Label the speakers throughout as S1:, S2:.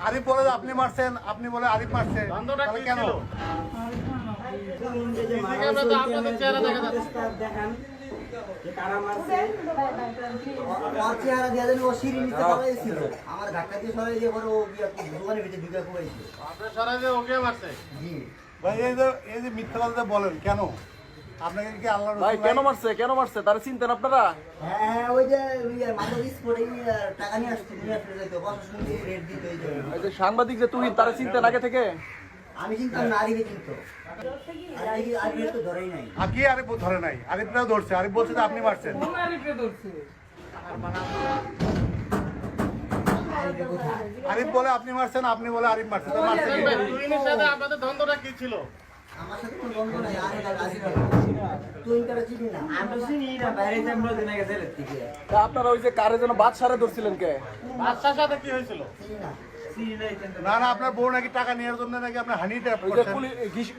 S1: আরিফ বলে আপনি মারছেন আপনি বলে আরিফ মারছে তাহলে কেন?
S2: ছিল? ক্যামেরা তো আপনাদের চেহারা দেখা যাচ্ছে।
S3: দেখান কারা মারছে। চেহারা দিয়ে ও সিঁড়ি নিচে দাঁড়াইছিল আমার ধাক্কা দিয়ে সরাই দিয়ে পরে ও দোকানের ভিতরে ঢুকে পড়েছে
S2: আপনার সরাই দিয়ে ওকে মারছে।
S3: জি।
S1: ভাই এই যে এই যে মিথ্যা কথা বলেন কেন? আপনাকে আল্লাহ
S4: ভাই কেন মারছে? কেন মারছে? তারা চিনতেন আপনারা?
S3: হ্যাঁ হ্যাঁ ওই যে টাকা নিয়ে আসছে নিয়ে আসতে যাইতো প্রশাসন দিয়ে রেট দিত এই
S4: যে। সাংবাদিক যে তুই তারা চিনতেন আগে থেকে?
S3: আমি চিন্তা না আরিফে চিন্ত। আরিফে আরিফে তো ধরেই নাই।
S1: আর কি আরিফ ধরে নাই? আরিফরাও ধরছে আরিফ বলছে যে আপনি মারছেন।
S3: আরিফে
S1: বলে আপনি মারছেন আপনি বলে আরিফ মারছেন তো মারছে কে?
S2: তুহিনের সাথে আপনাদের দ্বন্দ্বটা কি ছিল?
S3: আমার সাথে কোনো দ্বন্দ্ব নাই আরিফ আরিফে তুই তারা চিনি না? আমি চিনি না বাইরে আমরা দিনে গেছে থেকে।
S4: তা আপনারা ওই যে কারে যেন বাদশারে ধরছিলেন কে?
S2: বাদশার সাথে কি হয়েছিল?
S3: চিনি না।
S1: না না আপনার বউ নাকি টাকা নেওয়ার জন্য নাকি আপনার হানি ট্যাপ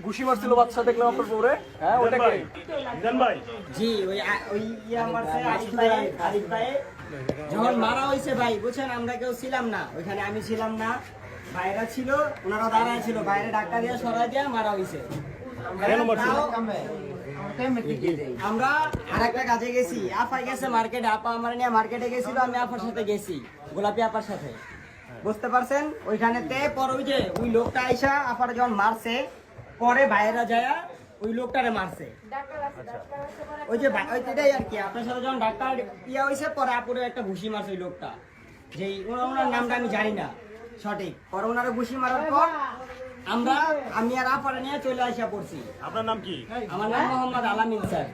S4: ঘুষি মারছিল দেখলাম আপনার হ্যাঁ ওটা কে?
S5: জি ওই ওই ইয়া মারছে আরিফ ভাই আরিফ ভাই যখন মারা হয়েছে ভাই বুঝছেন আমরা কেউ ছিলাম না। ওইখানে আমি ছিলাম না। বাইরা ছিল ওনারা দাঁড়ায় ছিল। বাইরে ডাক্তার দিয়ে সরাই দিয়ে মারা হয়েছে আমরা আর একটা কাজে গেছি। আপা গেছে মার্কেটে আপা আমার নিয়ে মার্কেটে গেছিল আমি আপার সাথে গেছি। গোলাপি আপার সাথে। বুঝতে পারছেন? ওইখানেতে পর ওই যে ওই লোকটা আইসা আপার যখন মারছে পরে বাইরে যায় ওই লোকটারে মারছে। ওই যে আর কি। আপনার সাথে যখন ডাক্তার ইয়া হয়েছে পরে আপুরে একটা ঘুষি মারছে ওই লোকটা। যেই ওনার ওনার নামটা আমি জানি না। সঠিক। পরে ওনারা ঘুষি মারার পর আমরা আমি আর আপারে নিয়ে চলে আসা পড়ছি।
S2: আপনার নাম কি?
S5: আমার নাম মোহাম্মদ আলামিন স্যার।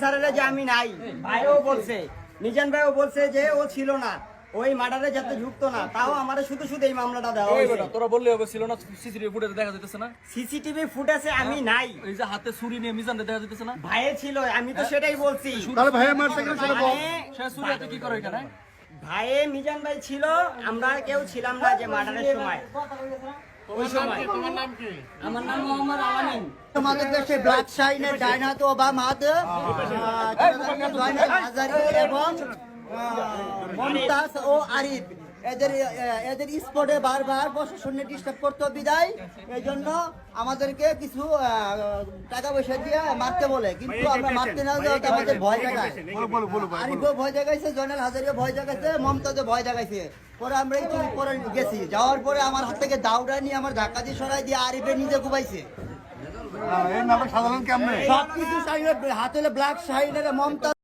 S5: স্যারেরা যে আমি নাই ভাইও বলছে মিজান ভাইও বলছে যে ও ছিল না ওই মার্ডারে যাতে যুক্ত না তাও আমার শুধু শুধু এই মামলাটা দেওয়া হয়েছে।
S4: তোরা বললে হবে ছিল না সিসিটিভি ফুটেজে দেখা যাইতেছে না?
S5: সিসিটিভি ফুটেজে আমি নাই।
S4: এই যে হাতে ছুরি নিয়ে মিজান দেখা যাইতেছে না?
S5: ভাইয়ে ছিল আমি তো সেটাই বলছি।
S1: তাহলে ভাইয়া মারছে কেন সেটা বল।
S4: সে ছুরি হাতে কি করে এখানে?
S5: ভাইয়ে মিজান ভাই ছিল আমরা কেউ ছিলাম না যে মার্ডারের সময়। ওই সময়।
S2: তোমার নাম কি?
S5: আমার নাম মোহাম্মদ আলামিন।
S3: আমাদের দেশে বা মাদ হাজারি এবং মমতাজ ও আরিফ। এদের এদের স্পটে বারবার প্রশাসনে ডিস্টার্ব করতো বিদায়। এই জন্য আমাদেরকে কিছু টাকা পয়সা দিয়ে মারতে বলে। কিন্তু আমরা মারতে না যাওয়া আমাদের ভয় দেখায়।
S1: বলো বলো বলো ভাই, বলো।
S3: আরিফও ভয় দেখাইছে জয়নাল হাজারিও ভয় দেখাইছে মমতাজও ভয় দেখাইছে। পরে আমরা একটু পরে গেছি। যাওয়ার পরে আমার হাত থেকে দাউডা নিয়ে আমার ধাক্কা দিয়ে সরাই দিয়ে আরিফে নিজে ঘুমাইছে।
S1: আহ, সাধারণ কেমনে
S3: সবকিছু হাত ব্ল্যাক সাইডে মমতা